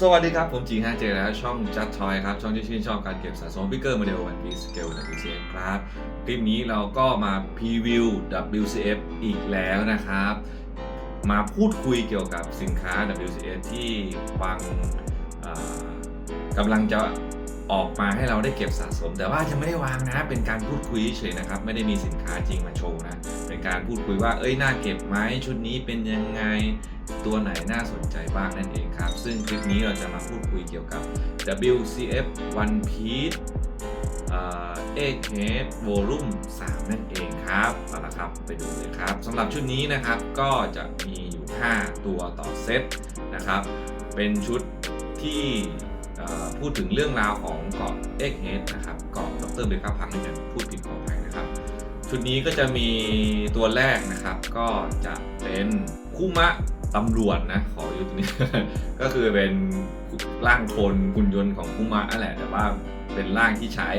สวัสดีครับ ผมจีฮะเจแล้วช่องจัดทอยครับ ช่องที่ชื่นชอบการเก็บสะสมพิกเกอร์โมเดลวันพีสเกลและ WCF ครับ คลิปนี้เราก็มาพรีวิว WCF อีกแล้วนะครับ มาพูดคุยเกี่ยวกับสินค้า WCF ที่ฟังกำลังจะ ออกมาให้เราได้เก็บสะสม แต่ว่าจะไม่ได้วางนะ เป็นการพูดคุยเฉยนะครับ ไม่ได้มีสินค้าจริงมาโชว์นะ เป็นการพูดคุยว่า เอ้ย น่าเก็บไหมชุดนี้เป็นยังไง ตัวไหนน่าสนใจบ้างนั่นเองครับ ซึ่งคลิปนี้เราจะมาพูดคุยเกี่ยวกับ WCF One Piece เอกเฮดโวลุ่ม3นั่นเองครับเอาละครับไปดูเลยครับสำหรับชุดนี้นะครับก็จะมีอยู่ 5 ตัวต่อเซตนะครับ เป็นชุดที่ พูดถึงเรื่องราวของเกาะเอ็กเฮดนะครับเกาะดรเบคาพังนี่พูดผิดขออภัยนะครับ ชุดนี้ก็จะมีตัวแรกนะครับ ก็จะเป็นคุมะตำรวจนะขออยู่ตรงนี้ ก็คือเป็นร่างคนหุ่นยนต์ของคุมะนั่นแหละ แต่ว่าเป็นร่างที่ใช้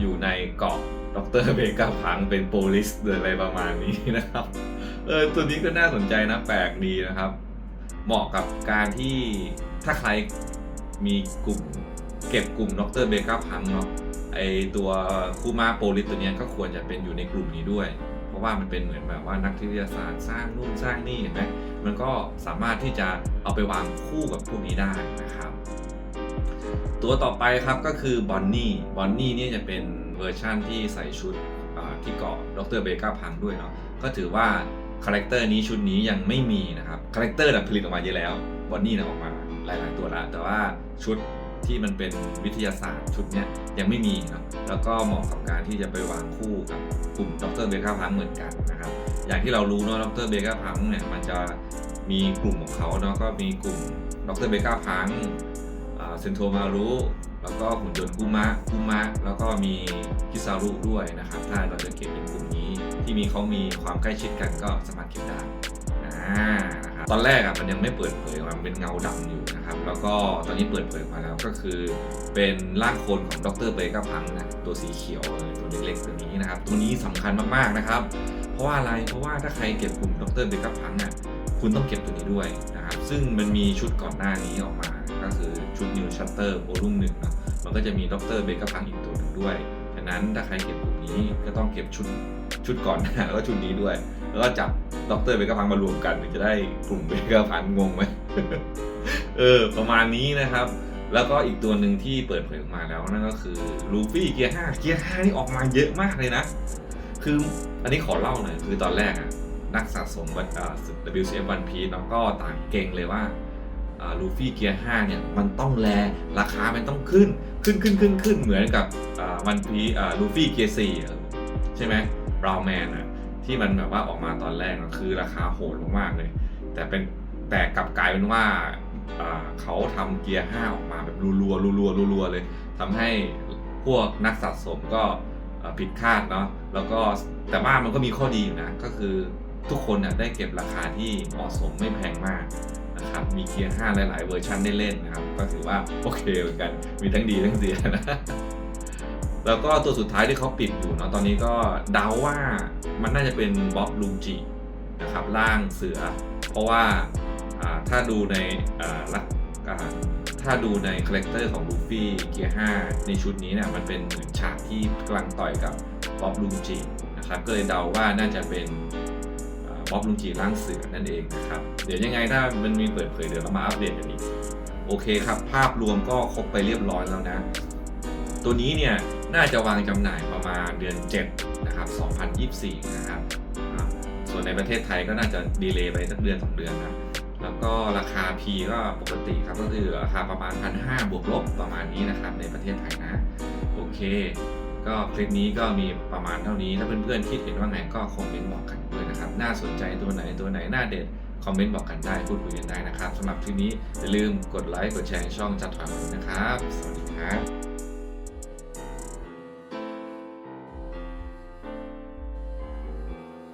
อยู่ในเกาะดรเบกาพังเป็นโปลิสหรืออะไรประมาณนี้นะครับเออตัวนี้ก็น่าสนใจนะแปลกดีนะครับ เหมาะกับการที่ถ้าใคร มีกลุ่มเก็บกลุ่มดรเบกาพังเนาะไอตัวคูมาโปลิสตัวเนี้ยก็ควรจะเป็นอยู่ในกลุ่มนี้ด้วย เพราะว่ามันเป็นเหมือนแบบว่านักวิทยาศาสตร์สร้างนู่นสร้างนี่เห็นไหมมันก็สามารถที่จะเอาไปวางคู่กับพวกนี้ได้นะครับ ตัวต่อไปครับก็คือบอนนี่บอนนี่เนี่ยจะเป็นเวอร์ชั่นที่ใส่ชุดที่เกาะดรเบกาพังด้วยเนาะก็ถือว่าคาแรคเตอร์นี้ชุดนี้ยังไม่มีนะครับคาแรคเตอร์น่ะผลิตออกมาเยอะแล้วบอนนี่นะออกมา หลาย ๆ ตัวแล้วแต่ว่าชุดที่มันเป็นวิทยาศาสตร์ชุดนี้ยังไม่มีเนาะแล้วก็เหมาะกับการที่จะไปวางคู่กับกลุ่มดรเบก้าพังเหมือนกันนะครับ อย่างที่เรารู้เนาะดรเบก้าพังเนี่ยมันจะมีกลุ่มของเขาเนาะก็มีกลุ่มดรเบก้าพังเซนโทมารุแล้วก็หุ่นยนต์กุมะกุมะแล้วก็มีคิซารุด้วยนะครับ ถ้าเราจะเก็บเป็นกลุ่มนี้ที่มีเขามีความใกล้ชิดกันก็สามารถเก็บได้อ่า ตอนแรกอะมันยังไม่เปิดเผยมันเป็นเงาดำอยู่นะครับ แล้วก็ตอนนี้เปิดเผยมาแล้วก็คือเป็นร่างคนของดรเบก้าพังนะตัวสีเขียวตัวเล็กๆตัวนี้นะครับ ตัวนี้สำคัญมากๆนะครับ เพราะว่าอะไรเพราะว่าถ้าใครเก็บกลุ่มดรเบก้าพังอะคุณต้องเก็บตัวนี้ด้วยนะครับ ซึ่งมันมีชุดก่อนหน้านี้ออกมา ก็คือชุด New Shutter Volume 1นะมันก็จะมีดรเบก้าพังอีกตัวหนึ่งด้วย ฉะนั้นถ้าใครเก็บกลุ่มนี้ก็ต้องเก็บชุดชุดก่อนหน้าแล้วก็ชุดนี้ด้วย แล้วก็จับ ดรเบก้าพังมารวมกันถึงจะได้กลุ่มเบก้าพังงงไหมเออ ประมาณนี้นะครับ แล้วก็อีกตัวหนึ่งที่เปิดเผยออกมาแล้วนั่นก็คือลูฟี่เกียร์5เกียร์5นี่ออกมาเยอะมากเลยนะ คืออันนี้ขอเล่าหน่อยคือตอนแรกอะนักสะสมวันอ่า WCF One Piece เนาะก็ต่างเก่งเลยว่าลูฟี่เกียร์5เนี่ยมันต้องแลราคามันต้องขึ้นขึ้นขึ้นขึ้นขึ้นเหมือนกับวันพีลูฟี่เกียร์4ใช่ไหมบราวแมนอะ ที่มันแบบว่าออกมาตอนแรกอะคือราคาโหดมากๆเลย แต่เป็นแต่กลับกลายเป็นว่าเขาทำเกียร์ 5 ออกมาแบบรัวๆรัวๆรัวๆเลยทำให้พวกนักสะสมก็ผิดคาดเนาะแล้วก็แต่ว่ามันก็มีข้อดีอยู่นะ ก็คือทุกคนน่ะได้เก็บราคาที่เหมาะสมไม่แพงมากนะครับ มีเกียร์ 5 หลาย ๆ เวอร์ชันได้เล่นนะครับ ก็ถือว่าโอเคเหมือนกัน มีทั้งดีทั้งเสียนะ แล้วก็ตัวสุดท้ายที่เขาปิดอยู่เนาะตอนนี้ก็เดาว่ามันน่าจะเป็นบ๊อบลูจินะครับร่างเสือ เพราะว่าถ้าดูในลักถ้าดูในคาแรคเตอร์ของลูฟี่เกียร์5ในชุดนี้เนี่ยมันเป็นเหมือนฉากที่กำลังต่อยกับบ๊อบลุงจีนะครับก็เลยเดาว่าน่าจะเป็นบ๊อบลุงจีร่างเสือนั่นเองนะครับเดี๋ยวยังไงถ้ามันมีเปิดเผยเดี๋ยวเรามาอัปเดตกันอีกโอเคครับ ภาพรวมก็ครบไปเรียบร้อยแล้วนะ ตัวนี้เนี่ย น่าจะวางจำหน่ายประมาณเดือน7นะครับ2024 นะครับ ส่วนในประเทศไทยก็น่าจะดีเลย์ไปสักเดือน 2 เดือนนะแล้วก็ราคา P ก็ปกติครับก็คือราคาประมาณ 1,500 บวกลบประมาณนี้นะครับในประเทศไทยนะ โอเค ก็คลิปนี้ก็มีประมาณเท่านี้ถ้าเพื่อนๆคิดเห็นว่าไงก็คอมเมนต์บอกกันด้วยนะครับ น่าสนใจตัวไหนตัวไหนน่าเด็ดคอมเมนต์บอกกันได้พูดคุยกันได้นะครับสำหรับคลิปนี้อย่าลืมกดไลค์กดแชร์ช่องจัดถอยนะครับ สวัสดีครับ